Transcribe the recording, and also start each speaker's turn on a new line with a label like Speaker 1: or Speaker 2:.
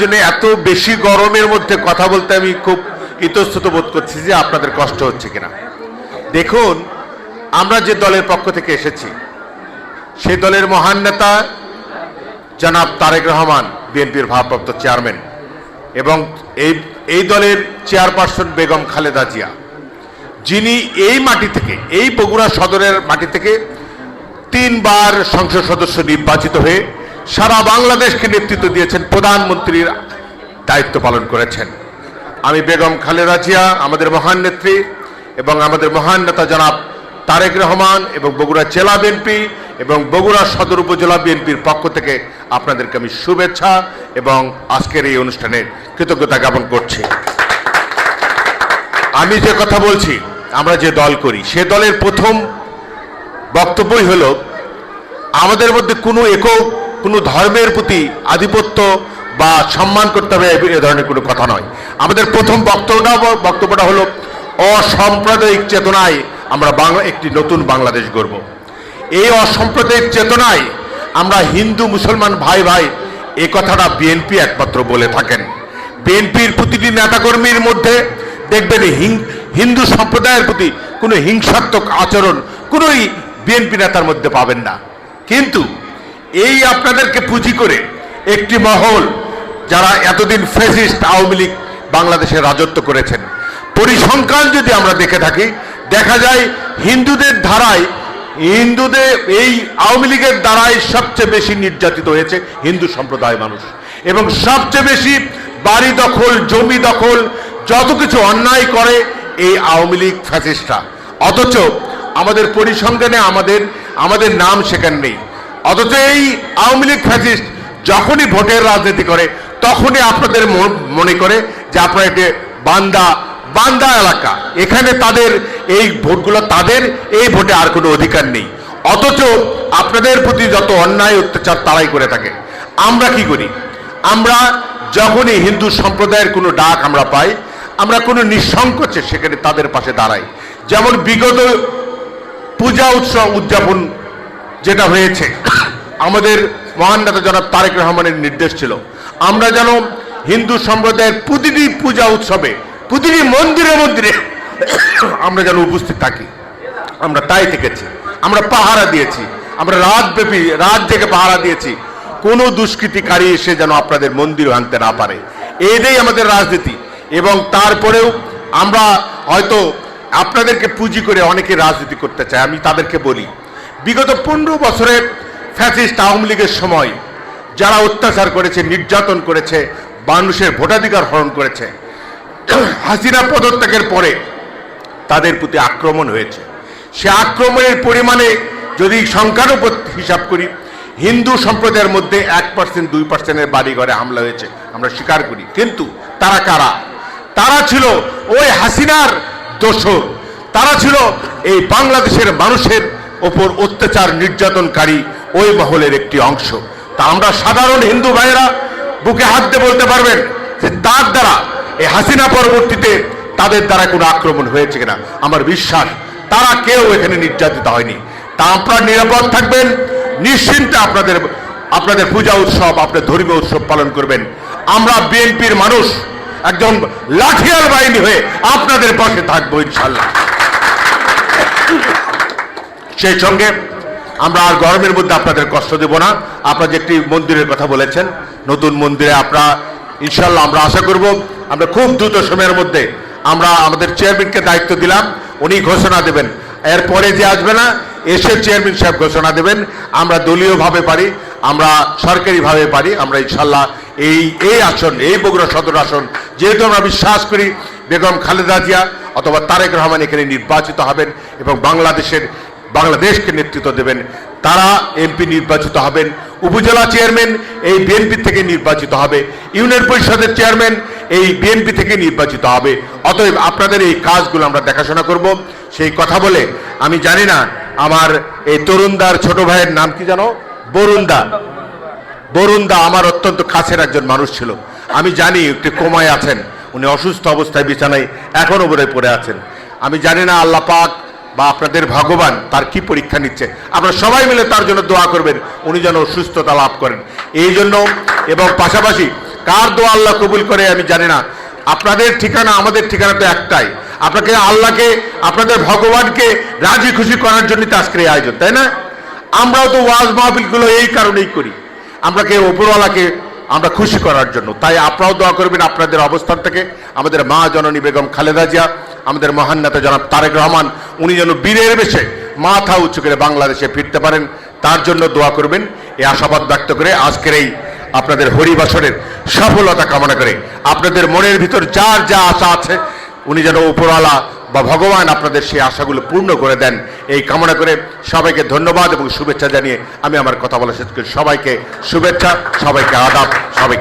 Speaker 1: জন্য এত বেশি গরমের মধ্যে কথা বলতে আমি খুব ইতস্তত বোধ করছি যে আপনাদের কষ্ট হচ্ছে কিনা। দেখুন, আমরা যে দলের পক্ষ থেকে এসেছি, সে দলের মহান নেতা জনাব তারেক রহমান, বিএনপির ভারপ্রাপ্ত চেয়ারম্যান, এবং এই এই দলের চেয়ারপারসন বেগম খালেদা জিয়া। যিনি এই মাটি থেকে, এই বগুড়া সদরের মাটি থেকে তিনবার সংসদ সদস্য নির্বাচিত হয়ে সারা বাংলাদেশকে নেতৃত্ব দিয়েছেন, প্রধানমন্ত্রীর দায়িত্ব পালন করেছেন। আমি বেগম খালেদা জিয়া, আমাদের মহান নেত্রী, এবং আমাদের মহান নেতা জনাব তারেক রহমান, এবং বগুড়া জেলা বিএনপি এবং বগুড়া সদর উপজেলা বিএনপির পক্ষ থেকে আপনাদেরকে আমি শুভেচ্ছা এবং আজকের এই অনুষ্ঠানে কৃতজ্ঞতা জ্ঞাপন করছি। আমি যে কথা বলছি, আমরা যে দল করি, সে দলের প্রথম বক্তব্যই হল, আমাদের মধ্যে কোনো একক কোনো ধর্মের প্রতি আধিপত্য বা সম্মান করতে হবে এ- ধরনের কোনো কথা নয়। আমাদের প্রথম বক্তব্যটা বক্তব্যটা হলো, অসাম্প্রদায়িক চেতনায় আমরা বাংলা একটি নতুন বাংলাদেশ গড়ব। এই অসাম্প্রদায়িক চেতনায় আমরা হিন্দু, মুসলমান ভাই ভাই, এ কথাটা বিএনপি একমাত্র বলে থাকেন। বিএনপির প্রতিটি নেতাকর্মীর মধ্যে দেখবেন হিন্দু সম্প্রদায়ের প্রতি কোনো হিংসাত্মক আচরণ কোনোই বিএনপি নেতার মধ্যে পাবেন না। কিন্তু এই আপনাদেরকে পুঁজি করে একটি মহল যারা এতদিন ফেসিস্ট আওয়ামী লীগ বাংলাদেশে রাজত্ব করেছেন। পরিসংখ্যান যদি আমরা দেখে থাকি, দেখা যায় হিন্দুদের ধারায়, হিন্দুদের এই আওয়ামী লীগের দ্বারাই সবচেয়ে বেশি নির্যাতিত হয়েছে হিন্দু সম্প্রদায় মানুষ। এবং সবচেয়ে বেশি বাড়ি দখল, জমি দখল, যত কিছু অন্যায় করে এই আওয়ামী লীগ ফ্যাসিস্টরা অথচ আমাদের পরিসংখ্যানে আমাদের আমাদের নাম সেখানে নেই। অথচ এই আওয়ামী লীগ ফ্যাসিস্ট যখনই ভোটের রাজনীতি করে, তখনই আপনাদের মন- করে যে আপনারা এটি বান্দা বান্দা এলাকা। এখানে তাদের এই ভোটগুলো, তাদের এই ভোটে আর কোনো অধিকার নেই। অথচ আপনাদের প্রতি যত অন্যায়, অত্যাচার তারাই করে থাকে। আমরা কি করি? আমরা যখনই হিন্দু সম্প্রদায়ের কোনো ডাক আমরা পাই, আমরা কোনো নিঃসংকোচে সেখানে তাদের পাশে দাঁড়াই। যেমন বিগত পূজা উৎসব উদযাপন যেটা হয়েছে। আমাদের মহান নেতা জনাব তারেক রহমানের নির্দেশ ছিল, আমরা যেন হিন্দু সম্প্রদায়ের প্রতিটি পূজা উৎসবে, প্রতিটি মন্দিরে মন্দিরে আমরা যেন উপস্থিত থাকি। আমরা তাই থেকেছি। আমরা পাহারা দিয়েছি। আমরা রাতব্যাপী, রাত থেকে পাহারা দিয়েছি। কোনো দুষ্কৃতিকারী এসে যেন আপনাদের মন্দির ভাঙতে না পারে। এটাই আমাদের রাজনীতি। এবং তারপরেও আমরা হয়তো আপনাদেরকে পুঁজি করে অনেকে রাজনীতি করতে চায়, আমি তাদেরকে বলি। বিগত পনেরো বছরের ফ্যাসিস্ট আওয়ামী লীগের সময় যারা অত্যাচার করেছে, নির্যাতন করেছে, মানুষের ভোটাধিকার হরণ করেছে, হাসিনা পদত্যাগের পরে তাদের প্রতি আক্রমণ হয়েছে। সে আক্রমণের পরিমাণে যদি সংখ্যার উপর হিসাব করি, হিন্দু সম্প্রদায়ের মধ্যে এক পার্সেন্ট দুই পার্সেন্টের বাড়িঘরে হামলা হয়েছে, আমরা স্বীকার করি। কিন্তু তারা কারা? তারা ছিল ওই হাসিনার দোষর। তারা ছিল এই বাংলাদেশের মানুষের ওপর অত্যাচার নির্যাতনকারী ওই মহলের একটি অংশ। তা আমরা সাধারণ হিন্দু ভাইয়েরা বুকে হাত দিয়ে বলতে পারবেন যে তার দ্বারা এই হাসিনা পরবর্তীতে তাদের দ্বারা কোনো আক্রমণ হয়েছে কিনা। আমার বিশ্বাস তারা কেউ এখানে নির্যাতিত হয়নি। তা আপনারা নিরাপদ থাকবেন, নিশ্চিন্তে আপনাদের আপনাদের পূজা উৎসব আপনার ধর্মীয় উৎসব পালন করবেন। আমরা বিএনপির মানুষ, একজন লাঠিয়াল বাহিনী হয়ে আপনাদের পাশে থাকব ইনশাল্লাহ সেই সঙ্গে আমরা আর গরমের মধ্যে আপনাদের কষ্ট দেব না। আপনারা যে একটি মন্দিরের কথা বলেছেন, নতুন মন্দিরে আপনারা ইনশাল্লাহ আমরা আশা করব, আমরা খুব দ্রুত সময়ের মধ্যে আমরা আমাদের চেয়ারম্যানকে দায়িত্ব দিলাম, উনি ঘোষণা দেবেন। এরপরে যে আসবে না, এসে চেয়ারম্যান সাহেব ঘোষণা দেবেন, আমরা দলীয়ভাবে পারি, আমরা সরকারিভাবে পারি, আমরা ইনশাল্লাহ এই এই আসন, এই বগুড়া সদর আসন, যেহেতু আমরা বিশ্বাস করি বেগম খালেদা জিয়া অথবা তারেক রহমান এখানে নির্বাচিত হবেন এবং বাংলাদেশের বাংলাদেশকে নেতৃত্ব দেবেন। তারা এমপি নির্বাচিত হবেন। উপজেলা চেয়ারম্যান এই বিএনপি থেকে নির্বাচিত হবে। ইউনিয়ন পরিষদের চেয়ারম্যান এই বিএনপি থেকে নির্বাচিত হবে। অতএব আপনাদের এই কাজগুলো আমরা দেখাশোনা করব। সেই কথা বলে আমি জানি না আমার এই তরুণদার ছোট ভাইয়ের নাম কি জানো? বরুণদা। বরুণদা আমার অত্যন্ত কাছের একজন মানুষ ছিল। আমি জানি একটি কোমায় আছেন। উনি অসুস্থ অবস্থায় বিছানায় এখনও বোধহয় পড়ে আছেন। আমি জানি না আল্লাহ পাক বা আপনাদের ভগবান তার কি পরীক্ষা নিচ্ছে? আপনারা সবাই মিলে তার জন্য দোয়া করবেন, উনি যেন সুস্থতা লাভ করেন। এই জন্য এবং পাশাপাশি কার দোয়া আল্লাহ কবুল করে আমি জানি না। আপনাদের ঠিকানা আমাদের ঠিকানা তো একটাই। আপনাকে আল্লাহকে, আপনাদের ভগবানকে রাজি খুশি করার জন্য তো আজকের এই আয়োজন, তাই না? আমরাও তো ওয়াজ মাহফিলগুলো এই কারণেই করি। আমরাকে ওপরওয়ালাকে আমরা খুশি করার জন্য। তাই আপনারাও দোয়া করবেন আপনাদের অবস্থান থেকে। আমাদের মা জননী বেগম খালেদা জিয়া, আমাদের মহান নেতা জনাব তারেক রহমান উনি যেন বীরের বেশে মাথা উঁচু করে বাংলাদেশে ফিরতে পারেন, তার জন্য দোয়া করবেন। এই আশাবাদ ব্যক্ত করে আজকের এই আপনাদের হরিবাসনের সফলতা কামনা করে আপনাদের মনের ভিতর যার যা আশা আছে, উনি যেন উপরওয়ালা বা ভগবান আপনাদের সেই আশাগুলো পূর্ণ করে দেন। এই কামনা করে সবাইকে ধন্যবাদ এবং শুভেচ্ছা জানিয়ে আমি আমার কথা বলা শেষ করি সবাইকে শুভেচ্ছা, সবাইকে আদাব, সবাইকে